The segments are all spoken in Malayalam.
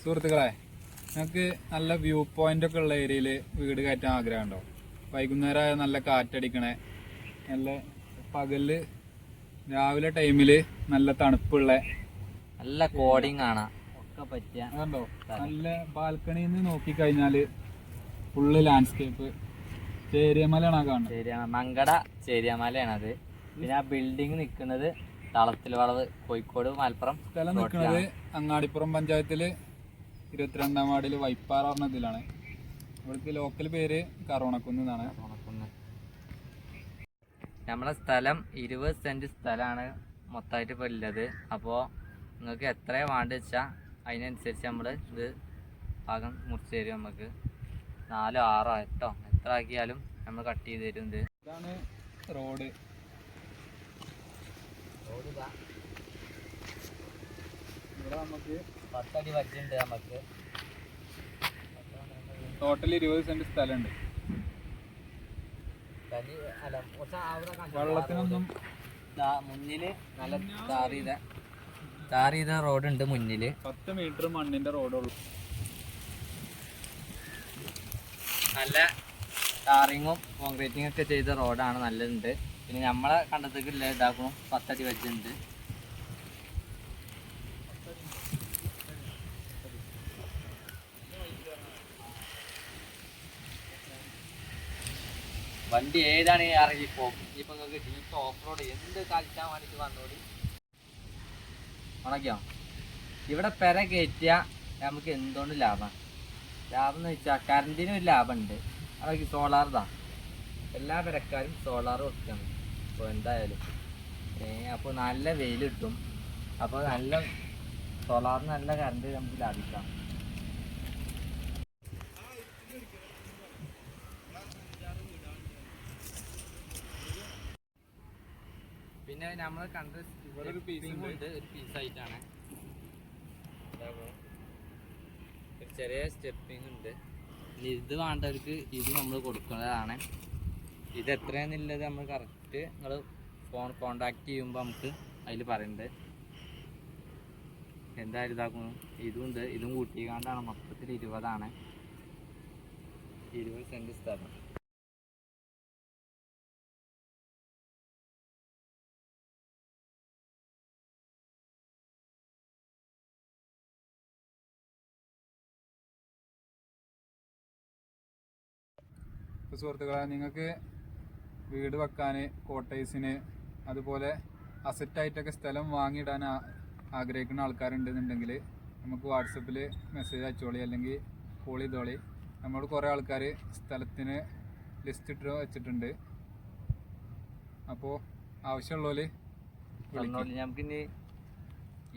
സുഹൃത്തുക്കളെ ഞങ്ങൾക്ക് നല്ല വ്യൂ പോയിന്റ് ഒക്കെ ഉള്ള ഏരിയയിൽ വീട് കയറ്റാൻ ആഗ്രഹമുണ്ടോ? വൈകുന്നേരമായ നല്ല കാറ്റടിക്കണേ നല്ല പകൽ രാവിലെ ടൈമിൽ നല്ല തണുപ്പുള്ള. നല്ല കോഡിങ് കാണാം. ഒക്കെ പറ്റിയ അതുണ്ടോ നല്ല ബാൽക്കണിയിൽ നിന്ന് നോക്കിക്കഴിഞ്ഞാൽ ഫുള്ള് ലാൻഡ്സ്കേപ്പ് ചേരിയമലയാണ് കാണുന്നത്? മങ്കട മങ്കട അത് പിന്നെ ആ ബിൽഡിംഗ് നിൽക്കുന്നത് തളത്തിൽ വളവ് കോഴിക്കോട് മലപ്പുറം സ്ഥലം നിൽക്കുന്നത് അങ്ങാടിപ്പുറം പഞ്ചായത്തിൽ ഇരുപത്തിരണ്ടാം വാർഡിൽ വൈപ്പാറ പറഞ്ഞ ഇതിലാണ്. ഇവിടുത്തെ ലോക്കൽ പേര് കറോണക്കുന്ന് എന്നാണ്. നമ്മളെ സ്ഥലം ഇരുപത് സെന്റ് സ്ഥലമാണ് മൊത്തമായിട്ട് ഇപ്പോൾ ഉള്ളത്. അപ്പോൾ നിങ്ങൾക്ക് എത്ര വേണ്ട വെച്ചാൽ അതിനനുസരിച്ച് നമ്മൾ ഇത് ഭാഗം മുറിച്ച് തരും നമുക്ക്. നാലോ ആറോ എട്ടോ എത്ര ആക്കിയാലും നമ്മൾ കട്ട് ചെയ്ത് തരും ഇത്. ഇതാണ് റോഡ്. ഇവിടെ നമുക്ക് പത്തടി വജ്ജുണ്ട് നമുക്ക് ടോട്ടൽ ഇരുപത് സെന്റ് സ്ഥലമുണ്ട്? വെള്ളത്തിനൊന്നും ദാ- മുന്നിൽ നല്ല റോഡുണ്ട് റോഡ് ഉണ്ട് മുന്നിൽ. പത്ത് മീറ്റർ മണ്ണിന്റെ റോഡുള്ളൂ. നല്ല ടാറിങ്ങും കോൺക്രീറ്റിംഗ് ഒക്കെ ചെയ്ത റോഡാണ് നല്ലതുണ്ട്. പിന്നെ നമ്മളെ കണ്ടത്തേക്ക് ഇല്ല ഇതാക്കണം പത്തടി വെച്ചുണ്ട് വണ്ടി ഏതാണ് ഇറങ്ങി പോകും ഇപ്പൊ നിങ്ങൾക്ക് ജീപ്പ് ഓഫ് റോഡ് എന്ത് കളിച്ചാൻ വേണ്ടിട്ട് വന്നോടി? ഉണക്കിയോ? ഇവിടെ പെര കയറ്റിയ നമുക്ക് എന്തുകൊണ്ട് ലാഭം? ലാഭം എന്ന് വെച്ചാൽ കറണ്ടിനും ഒരു ലാഭമുണ്ട്. അതൊക്കെ സോളാർതാ എല്ലാ പെരക്കാരും സോളാർ വെക്കണം. അപ്പോൾ എന്തായാലും. അപ്പോൾ നല്ല വെയിൽ കിട്ടും. അപ്പോൾ നല്ല സോളാറിന് നല്ല കറണ്ട് നമുക്ക് ലാഭിക്കാം. പിന്നെ നമ്മൾ കണ്ട ഒരു പീസ് ഉണ്ട്. ഒരു പീസായിട്ടാണ് ഒരു ചെറിയ സ്റ്റെപ്പിംഗ് ഉണ്ട്. ഇത് വേണ്ടവർക്ക് ഇത് നമ്മൾ കൊടുക്കുന്നതാണ്. ഇത് എത്രയാണെന്നുള്ളത് നമ്മൾ കറക്റ്റ് നിങ്ങൾ ഫോൺ കോണ്ടാക്ട് ചെയ്യുമ്പോൾ നമുക്ക് അതിൽ പറയുന്നുണ്ട് എന്തായാലും ഇതാക്കുന്നു ഇതും ഉണ്ട്. ഇതും കൂട്ടിക്കാണ്ടാണ് മൊത്തത്തിൽ ഇരുപതാണ്. ഇരുപത് സെന്റ് സ്ഥലം. സുഹൃത്തുക്കളെ നിങ്ങൾക്ക് വീട് വെക്കാന് കോട്ടേഴ്സിന് അതുപോലെ അസറ്റായിട്ടൊക്കെ സ്ഥലം വാങ്ങിയിടാൻ ആഗ്രഹിക്കുന്ന ആൾക്കാരുണ്ടെന്നുണ്ടെങ്കിൽ നമുക്ക് വാട്സപ്പിൽ മെസ്സേജ് അയച്ചോളി അല്ലെങ്കിൽ കോൾ ചെയ്തോളി. നമ്മൾ കുറേ ആൾക്കാർ സ്ഥലത്തിന് ലിസ്റ്റ് ഇട്ട് വെച്ചിട്ടുണ്ട്. അപ്പോൾ ആവശ്യമുള്ളോൽ നമുക്കിനി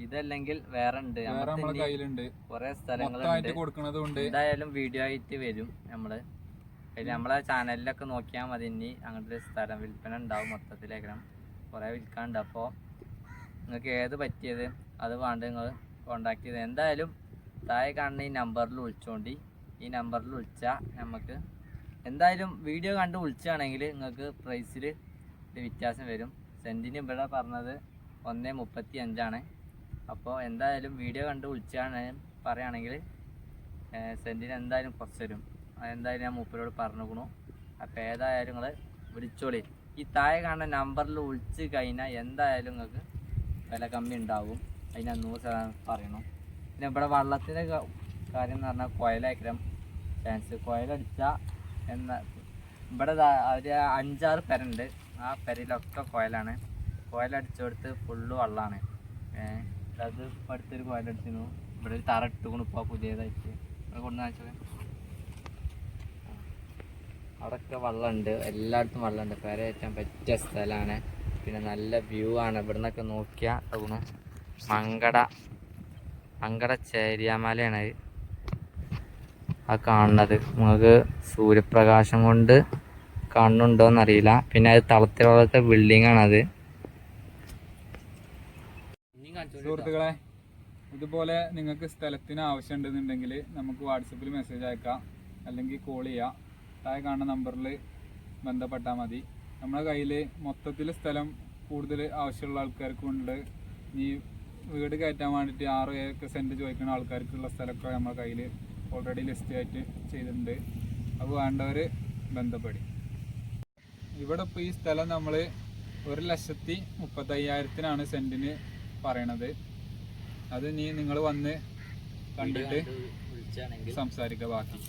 ഇതല്ലെങ്കിൽ വേറെ ഉണ്ട് വേറെ നമ്മളെ കയ്യിലുണ്ട്. കുറെ സ്ഥലങ്ങളുണ്ട്. കൊടുക്കുന്നതും കൊടുക്കണതുണ്ട്. എന്തായാലും വീഡിയോ ആയിട്ട് വരും നമ്മൾ. പിന്നെ നമ്മളെ ചാനലിലൊക്കെ നോക്കിയാൽ മതി ഇനി അങ്ങനത്തെ സ്ഥലം വിൽപ്പന ഉണ്ടാവും മൊത്തത്തിലേക്കണം. കുറേ വിൽക്കാനുണ്ട്. അപ്പോൾ നിങ്ങൾക്ക് ഏത് പറ്റിയത്? അത് വേണ്ട നിങ്ങൾ കോണ്ടാക്ട് ചെയ്ത്. എന്തായാലും താഴെ കാണുന്ന ഈ നമ്പറിൽ വിളിച്ചോണ്ടി. ഈ നമ്പറിൽ വിളിച്ചാൽ നമുക്ക് എന്തായാലും വീഡിയോ കണ്ട് വിളിച്ചാണെങ്കിൽ നിങ്ങൾക്ക് പ്രൈസിൽ വ്യത്യാസം വരും. സെന്റിന് ഇവിടെ പറഞ്ഞത് ഒന്ന് മുപ്പത്തി അഞ്ചാണ് അപ്പോൾ എന്തായാലും വീഡിയോ കണ്ട് വിളിച്ചാണ് പറയുകയാണെങ്കിൽ സെന്റിന് എന്തായാലും കുറച്ച് തരും അതെന്തായാലും ഞാൻ മൂപ്പരോട് പറഞ്ഞുക്കണു. അപ്പോൾ ഏതായാലും നിങ്ങൾ വിളിച്ചോളി. ഈ താഴെ കാണുന്ന നമ്പറിൽ വിളിച്ച് കഴിഞ്ഞാൽ എന്തായാലും നിങ്ങൾക്ക് വില കമ്മി ഉണ്ടാവും. അതിന് നൂറ് ശതമാനം പറയണം. പിന്നെ ഇവിടെ വള്ളത്തിന്റെ കാര്യം എന്ന് പറഞ്ഞാൽ കുയലയക്കരം ചാൻസ് കുയലടിച്ചാൽ എന്ന ഇവിടെ ഒരു അഞ്ചാറ് പെരുണ്ട്. ആ പെരയിലൊക്കെ കുയലാണ്. കുയലടിച്ചെടുത്ത് ഫുള്ള് വള്ളമാണ് അത് അടുത്തൊരു കുയലടിച്ചിരുന്നു. ഇവിടെ ഒരു തറ ഇട്ടുകൊണ്ട് ഇപ്പോൾ പുതിയതായിട്ട്. ഇവിടെ കൊണ്ടു അവിടെയൊക്കെ വള്ളമുണ്ട്. എല്ലായിടത്തും വള്ളമുണ്ട്. പെര കയറ്റാൻ പറ്റിയ സ്ഥലമാണ്. പിന്നെ നല്ല വ്യൂ ആണ്. ഇവിടെ നിന്നൊക്കെ നോക്കിയാൽ അതുകൊണ്ട് മങ്കട മങ്കട ചേരിയാമലയാണ്. ആ കാണുന്നത്. നമുക്ക് സൂര്യപ്രകാശം കൊണ്ട് കാണുന്നുണ്ടോയെന്നറിയില്ല പിന്നെ അത് തളത്തിലുള്ളത്തെ ബിൽഡിംഗ് ആണത് സുഹൃത്തുക്കളെ ഇതുപോലെ നിങ്ങൾക്ക് സ്ഥലത്തിന് ആവശ്യം ഉണ്ടെന്നുണ്ടെങ്കിൽ നമുക്ക് വാട്സപ്പിൽ മെസ്സേജ് അയക്കാം. അല്ലെങ്കിൽ കോൾ ചെയ്യാം. താഴെ കാണുന്ന നമ്പറിൽ ബന്ധപ്പെട്ടാൽ മതി. നമ്മുടെ കയ്യിൽ മൊത്തത്തിൽ സ്ഥലം കൂടുതൽ ആവശ്യമുള്ള ആൾക്കാർക്കും ഉണ്ട്. ഇനി വീട് കയറ്റാൻ വേണ്ടിയിട്ട് ആറ് ഏക്കർ സെന്റ് ചോദിക്കുന്ന ആൾക്കാർക്കുള്ള സ്ഥലമൊക്കെ നമ്മുടെ കയ്യിൽ ഓൾറെഡി ലിസ്റ്റ് ആയിട്ട് ചെയ്തിട്ടുണ്ട്. അപ്പോൾ വേണ്ടവർ ബന്ധപ്പെടി. ഇവിടെ ഇപ്പോൾ ഈ സ്ഥലം നമ്മൾ ഒരു ലക്ഷത്തി മുപ്പത്തയ്യായിരത്തിനാണ് സെന്റിന് പറയണത്. അത് നീ നിങ്ങൾ വന്ന് കണ്ടിട്ട് സംസാരിക്കുക ബാക്കി.